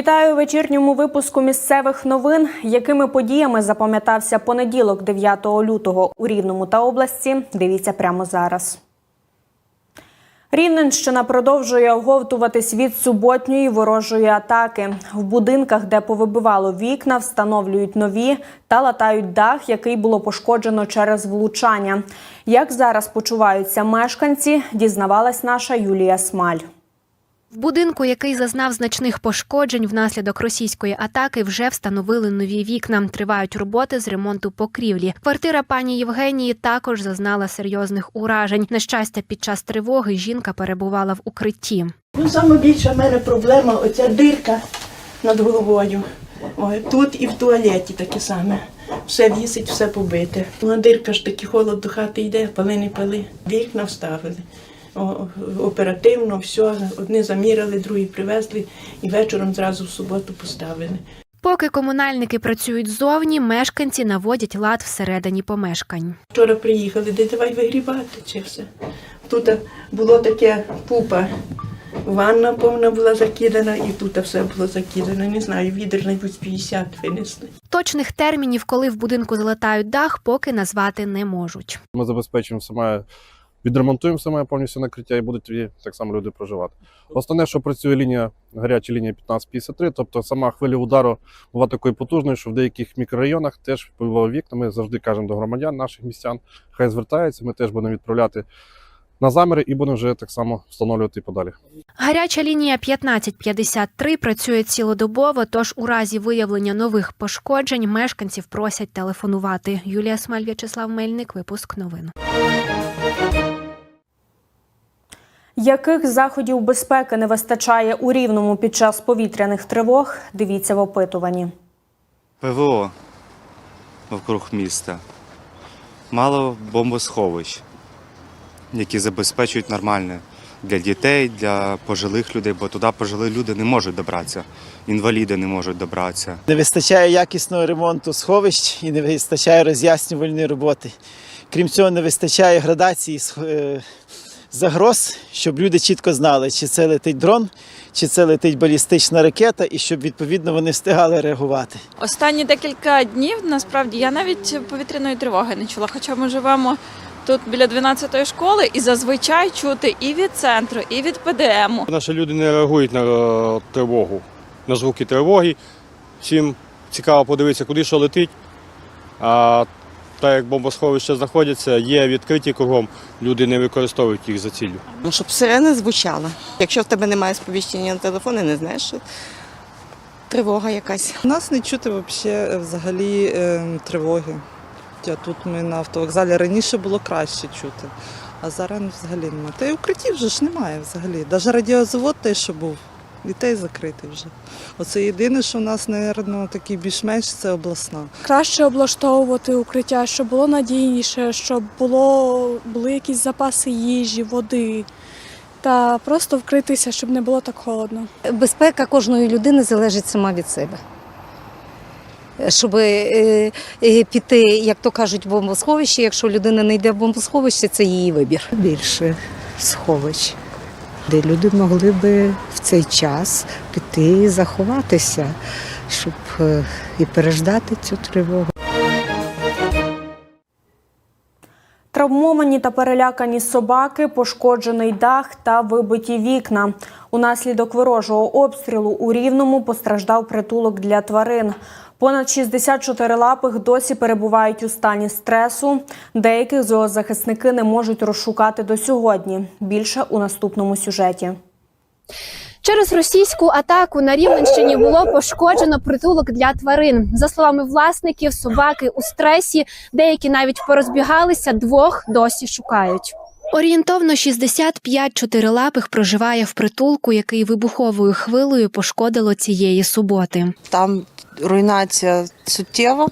Вітаю у вечірньому випуску місцевих новин. Якими подіями запам'ятався понеділок, 9 лютого у Рівному та області? Дивіться прямо зараз. Рівненщина продовжує оговтуватись від суботньої ворожої атаки. В будинках, де повибивало вікна, встановлюють нові та латають дах, який було пошкоджено через влучання. Як зараз почуваються мешканці, дізнавалась наша Юлія Смаль. В будинку, який зазнав значних пошкоджень внаслідок російської атаки, вже встановили нові вікна. Тривають роботи з ремонту покрівлі. Квартира пані Євгенії також зазнала серйозних уражень. На щастя, під час тривоги жінка перебувала в укритті. Ну, саме більша в мене проблема оця дирка над головою. Тут і в туалеті таке саме. Все вісить, все побите. Ну, дирка ж таки холод до хати йде, пали не пали. Вікна вставили. Оперативно, все. Одні заміряли, другі привезли і вечором зразу в суботу поставили. Поки комунальники працюють ззовні, мешканці наводять лад всередині помешкань. Вчора приїхали, де давай вигрібати чи все. Тут було таке пупа. Ванна повна була закидана, і тут все було закидано. Не знаю, відер навіть 50 винесли. Точних термінів, коли в будинку залатають дах, поки назвати не можуть. Ми забезпечуємо саме, відремонтуємо саме повністю накриття і будуть тоді так само люди проживати. Основне, що працює лінія, гаряча лінія 1553, тобто сама хвиля удару була такою потужною, що в деяких мікрорайонах теж вибивало вікна. Ми завжди кажемо до громадян, наших містян, хай звертаються, ми теж будемо відправляти на заміри і будемо вже так само встановлювати подалі. Гаряча лінія 1553 працює цілодобово, тож у разі виявлення нових пошкоджень мешканців просять телефонувати. Юлія Смаль, В'ячеслав Мельник, випуск новин. Яких заходів безпеки не вистачає у рівному під час повітряних тривог? Дивіться в опитуванні. ПВО навкруг міста. Мало бомбосховищ, які забезпечують нормальне для дітей, для пожилих людей, бо туди пожилі люди не можуть добратися, інваліди не можуть добратися. Не вистачає якісного ремонту сховищ і не вистачає роз'яснювальної роботи. Крім цього, не вистачає градації е, загроз, щоб люди чітко знали, чи це летить дрон, чи це летить балістична ракета, і щоб відповідно вони встигали реагувати. Останні декілька днів насправді я навіть повітряної тривоги не чула. Хоча ми живемо тут біля 12-ї школи, і зазвичай чути і від центру, і від ПДМу. Наші люди не реагують на е, тривогу, на звуки тривоги. Всім цікаво подивитися, куди що летить. А так як бомбосховища знаходяться, є відкриті кругом, люди не використовують їх за ціллю. Ну, щоб сирена звучала. Якщо в тебе немає сповіщення на телефоні, не знаєш, що тривога якась. У нас не чути вообще, взагалі е, тривоги. Тут ми на автовокзалі раніше було краще чути, а зараз взагалі немає. Та й укриттів вже ж немає взагалі. Навіть радіозавод той, що був, і той закритий вже. Оце єдине, що в нас, мабуть, такий більш-менш це обласна. краще облаштовувати укриття, щоб було надійніше, щоб було, були якісь запаси їжі, води. Та просто вкритися, щоб не було так холодно. Безпека кожної людини залежить сама від себе. Щоб е, е, піти, як то кажуть, в бомбосховище, якщо людина не йде в бомбосховище, це її вибір. Більше сховищ, де люди могли би в цей час піти і заховатися, щоб е, і переждати цю тривогу. Травмовані та перелякані собаки, пошкоджений дах та вибиті вікна. Унаслідок ворожого обстрілу у Рівному постраждав притулок для тварин. Понад 64 лапих досі перебувають у стані стресу. Деяких зоозахисники не можуть розшукати до сьогодні. Більше у наступному сюжеті. Через російську атаку на Рівненщині було пошкоджено притулок для тварин. За словами власників, собаки у стресі, деякі навіть порозбігалися, двох досі шукають. Орієнтовно 65 чотирилапих проживає в притулку, який вибуховою хвилею пошкодило цієї суботи. Там руйнація суттєва.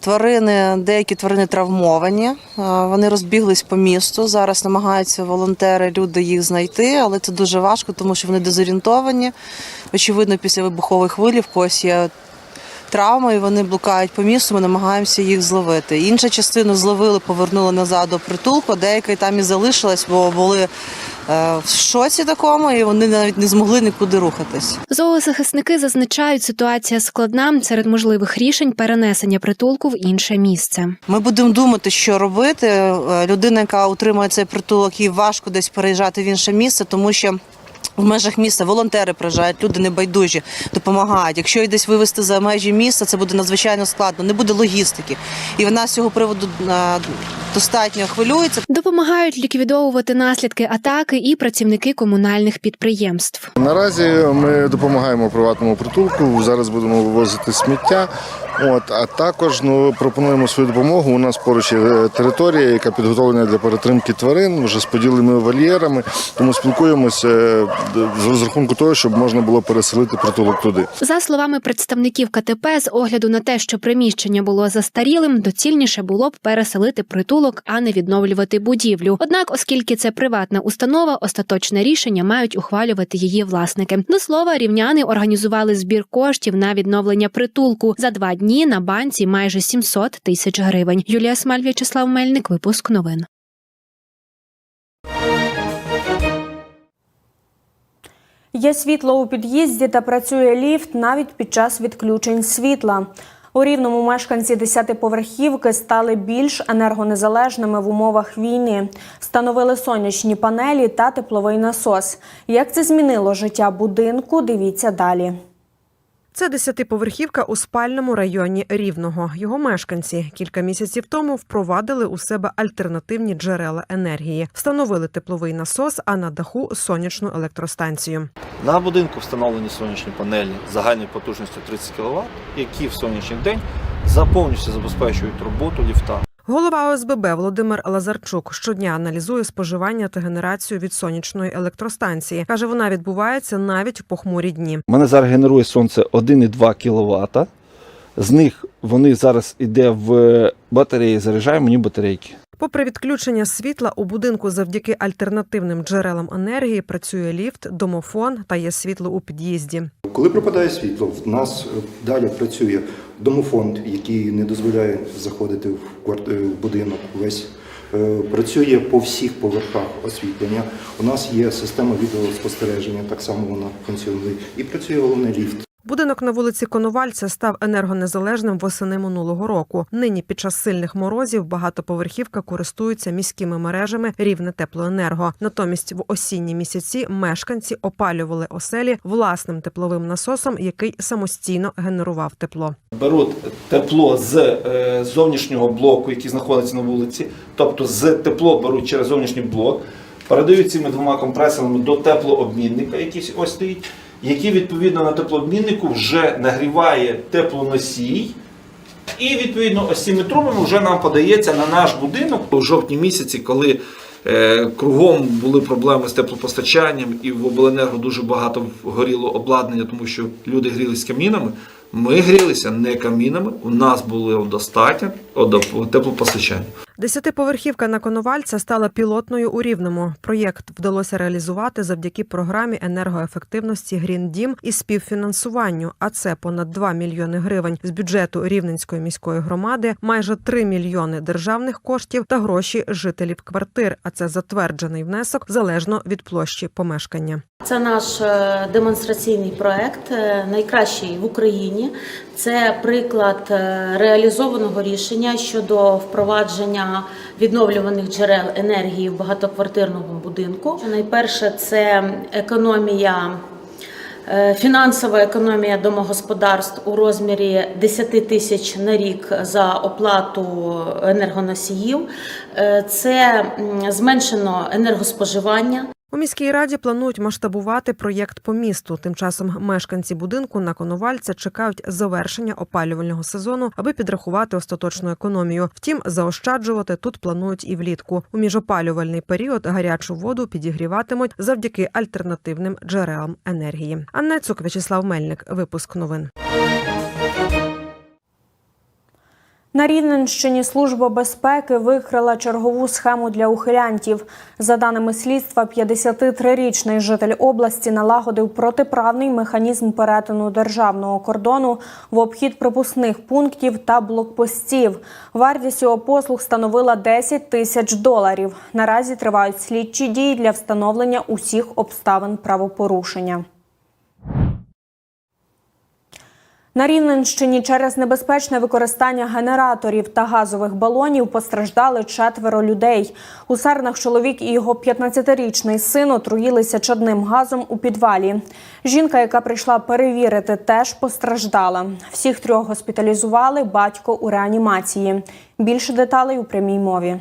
Тварини, деякі тварини травмовані. Вони розбіглись по місту. Зараз намагаються волонтери, люди їх знайти, але це дуже важко, тому що вони дезорієнтовані. Очевидно, після вибухової хвилі в когось є травми, і вони блукають по місту. Ми намагаємося їх зловити. Інша частину зловили, повернули назад до притулку. Деяка там і залишилась, бо були е, в шоці такому, і вони навіть не змогли нікуди рухатись. Зоозахисники зазначають, ситуація складна серед можливих рішень перенесення притулку в інше місце. Ми будемо думати, що робити. Е, Людина, яка утримує цей притулок, їй важко десь переїжджати в інше місце, тому що. В межах міста волонтери приїжджають, люди небайдужі, допомагають. Якщо її десь вивезти за межі міста, це буде надзвичайно складно, не буде логістики. І вона з цього приводу е, достатньо хвилюється. Допомагають ліквідовувати наслідки атаки і працівники комунальних підприємств. Наразі ми допомагаємо приватному притулку. Зараз будемо вивозити сміття. От а також ну пропонуємо свою допомогу. У нас поруч є е, територія, яка підготовлена для перетримки тварин, вже з поділеними вольєрами. Тому спілкуємося е, з розрахунку того, щоб можна було переселити притулок туди. За словами представників КТП, з огляду на те, що приміщення було застарілим, доцільніше було б переселити притулок, а не відновлювати будівлю. Однак, оскільки це приватна установа, остаточне рішення мають ухвалювати її власники. До слова, рівняни організували збір коштів на відновлення притулку за два дні на банці майже 700 тисяч гривень. Юлія Смаль, В'ячеслав Мельник, випуск новин. Є світло у під'їзді та працює ліфт навіть під час відключень світла. У рівному мешканці десятиповерхівки стали більш енергонезалежними в умовах війни. Встановили сонячні панелі та тепловий насос. Як це змінило життя будинку? Дивіться далі. Це десятиповерхівка у спальному районі Рівного. Його мешканці кілька місяців тому впровадили у себе альтернативні джерела енергії, встановили тепловий насос, а на даху сонячну електростанцію. На будинку встановлені сонячні панелі загальною потужністю 30 кВт, які в сонячний день за забезпечують роботу ліфта. Голова ОСББ Володимир Лазарчук щодня аналізує споживання та генерацію від сонячної електростанції. каже, вона відбувається навіть в похмурі дні. У мене зараз генерує сонце 1,2 кВт. З них вони зараз іде в батареї, заряджає мені батарейки. Попри відключення світла у будинку завдяки альтернативним джерелам енергії працює ліфт, домофон та є світло у під'їзді. Коли пропадає світло, в нас е, далі працює домофонд, який не дозволяє заходити в е, будинок весь. Е, Працює по всіх поверхах освітлення. У нас є система відеоспостереження, так само вона функціонує. І працює головний ліфт. Будинок на вулиці Коновальця став енергонезалежним восени минулого року. Нині під час сильних морозів багатоповерхівка користується міськими мережами рівне теплоенерго. Натомість в осінні місяці мешканці опалювали оселі власним тепловим насосом, який самостійно генерував тепло. Беруть тепло з е, зовнішнього блоку, який знаходиться на вулиці, тобто з тепло беруть через зовнішній блок, передають цими двома компресорами до теплообмінника, який ось стоїть, який відповідно на теплообміннику вже нагріває теплоносій. І відповідно ось цими вже нам подається на наш будинок у жовтні місяці, коли е, кругом були проблеми з теплопостачанням, і в обленерго дуже багато горіло обладнання, тому що люди грілися камінами. Ми грілися не камінами, у нас було достатньо теплопостачання. Десятиповерхівка на Коновальця стала пілотною у Рівному. Проєкт вдалося реалізувати завдяки програмі енергоефективності Грін Дім і співфінансуванню. А це понад 2 мільйони гривень з бюджету Рівненської міської громади, майже 3 мільйони державних коштів та гроші жителів квартир. А це затверджений внесок залежно від площі помешкання. Це наш е, демонстраційний проект, е, найкращий в Україні. Це приклад е, реалізованого рішення щодо впровадження відновлюваних джерел енергії в багатоквартирному будинку. Найперше це економія. е, Фінансова економія домогосподарств у розмірі 10 тисяч на рік за оплату енергоносіїв. Е, Це зменшено енергоспоживання. У міській раді планують масштабувати проєкт по місту. Тим часом мешканці будинку на Коновальця чекають завершення опалювального сезону, аби підрахувати остаточну економію. Втім, заощаджувати тут планують і влітку. У міжопалювальний період гарячу воду підігріватимуть завдяки альтернативним джерелам енергії. Анна Цук, В'ячеслав Мельник. Випуск новин. На Рівненщині Служба безпеки викрила чергову схему для ухилянтів. За даними слідства, 53-річний житель області налагодив протиправний механізм перетину державного кордону в обхід пропускних пунктів та блокпостів. Вартість його послуг становила 10 тисяч доларів. Наразі тривають слідчі дії для встановлення усіх обставин правопорушення. На Рівненщині через небезпечне використання генераторів та газових балонів постраждали четверо людей. У Сарнах чоловік і його 15-річний син отруїлися чадним газом у підвалі. Жінка, яка прийшла перевірити, теж постраждала. Всіх трьох госпіталізували, батько у реанімації. Більше деталей у прямій мові.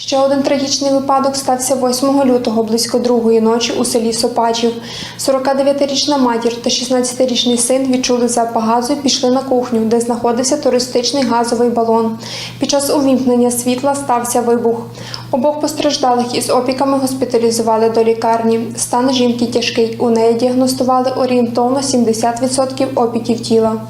Ще один трагічний випадок стався 8 лютого близько другої ночі у селі Сопачів. 49-річна матір та 16-річний син відчули запах газу і пішли на кухню, де знаходився туристичний газовий балон. Під час увімкнення світла стався вибух. Обох постраждалих із опіками госпіталізували до лікарні. Стан жінки тяжкий. У неї діагностували орієнтовно 70% опіків тіла.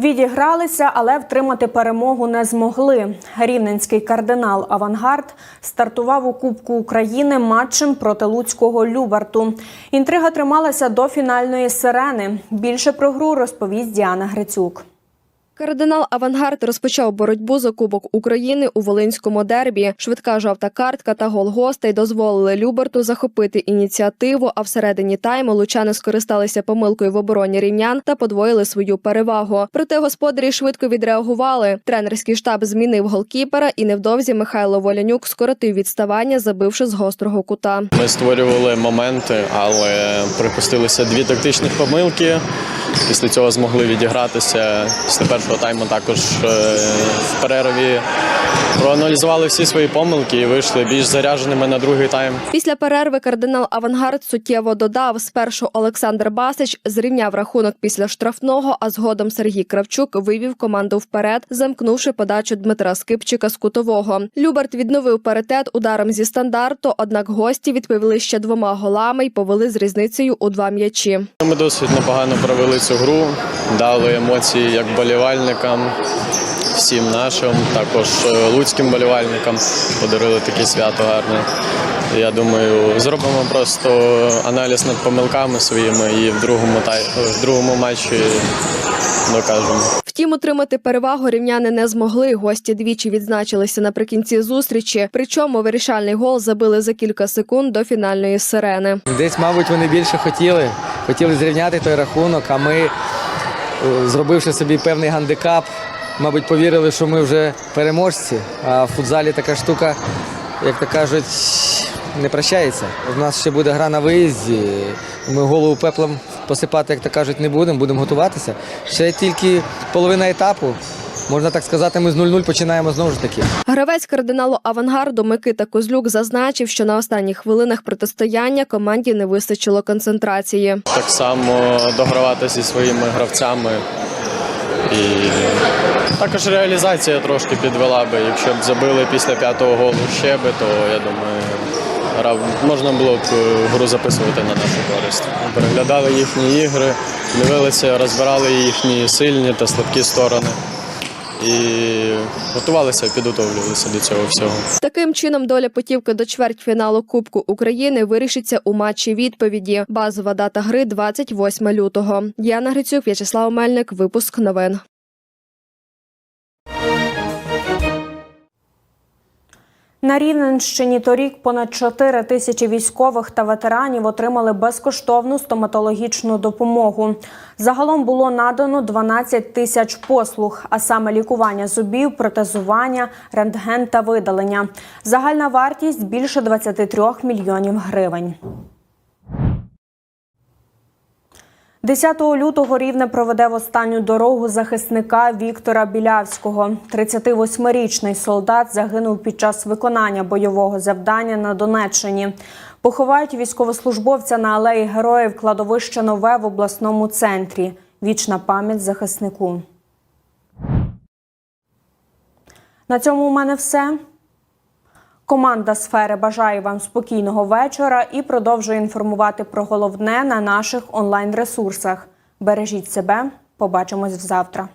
Відігралися, але втримати перемогу не змогли. Рівненський кардинал Авангард стартував у Кубку України матчем проти Луцького Любарту. Інтрига трималася до фінальної сирени. Більше про гру розповість Діана Грицюк. Кардинал Авангард розпочав боротьбу за Кубок України у Волинському дербі. Швидка жовта картка та гол гостей дозволили Люберту захопити ініціативу. А всередині тайму лучани скористалися помилкою в обороні рівнян та подвоїли свою перевагу. Проте господарі швидко відреагували. Тренерський штаб змінив голкіпера, і невдовзі Михайло Волянюк скоротив відставання, забивши з гострого кута. Ми створювали моменти, але припустилися дві тактичних помилки. Після цього змогли відігратися. Після тайму також е, в перерві проаналізували всі свої помилки і вийшли більш зарядженими на другий тайм. Після перерви кардинал Авангард суттєво додав. Спершу Олександр Басич зрівняв рахунок після штрафного, а згодом Сергій Кравчук вивів команду вперед, замкнувши подачу Дмитра Скипчика з кутового. Люберт відновив паритет ударом зі стандарту, однак гості відповіли ще двома голами й повели з різницею у два м'ячі. Ми досить непогано провели цю гру, дали емоції як болівальникам, всім нашим, також е, луцьким болівальникам. Подарили таке свято гарне. Я думаю, зробимо просто аналіз над помилками своїми і в другому тай... в другому матчі докажемо. Втім, отримати перевагу рівняни не змогли. Гості двічі відзначилися наприкінці зустрічі. Причому вирішальний гол забили за кілька секунд до фінальної сирени. Десь, мабуть, вони більше хотіли. Хотіли зрівняти той рахунок, а ми, е, зробивши собі певний гандикап, мабуть, повірили, що ми вже переможці. А в футзалі така штука, як то кажуть, не прощається. У нас ще буде гра на виїзді. Ми голову пеплом посипати, як то кажуть, не будемо, будемо готуватися. Ще тільки половина етапу. Можна так сказати, ми з 0-0 починаємо знову ж таки. Гравець кардиналу авангарду Микита Козлюк зазначив, що на останніх хвилинах протистояння команді не вистачило концентрації. Так само догравати зі своїми гравцями. І також реалізація трошки підвела би. Якщо б забили після п'ятого голу ще би, то я думаю, можна було б е, гру записувати на нашу користь. Переглядали їхні ігри, дивилися, розбирали їхні сильні та слабкі сторони. І готувалися, підготовлювалися до цього всього. Таким чином, доля путівки до чвертьфіналу Кубку України вирішиться у матчі відповіді. Базова дата гри 28 лютого. Яна Грицюк, В'ячеслав Мельник. Випуск новин. На Рівненщині торік понад 4 тисячі військових та ветеранів отримали безкоштовну стоматологічну допомогу. Загалом було надано 12 тисяч послуг, а саме лікування зубів, протезування, рентген та видалення. Загальна вартість більше 23 мільйонів гривень. 10 лютого Рівне проведе в останню дорогу захисника Віктора Білявського. 38-річний солдат загинув під час виконання бойового завдання на Донеччині. Поховають військовослужбовця на алеї Героїв кладовище Нове в обласному центрі. Вічна пам'ять захиснику. На цьому у мене все. Команда сфери бажає вам спокійного вечора і продовжує інформувати про головне на наших онлайн ресурсах. Бережіть себе, побачимось завтра.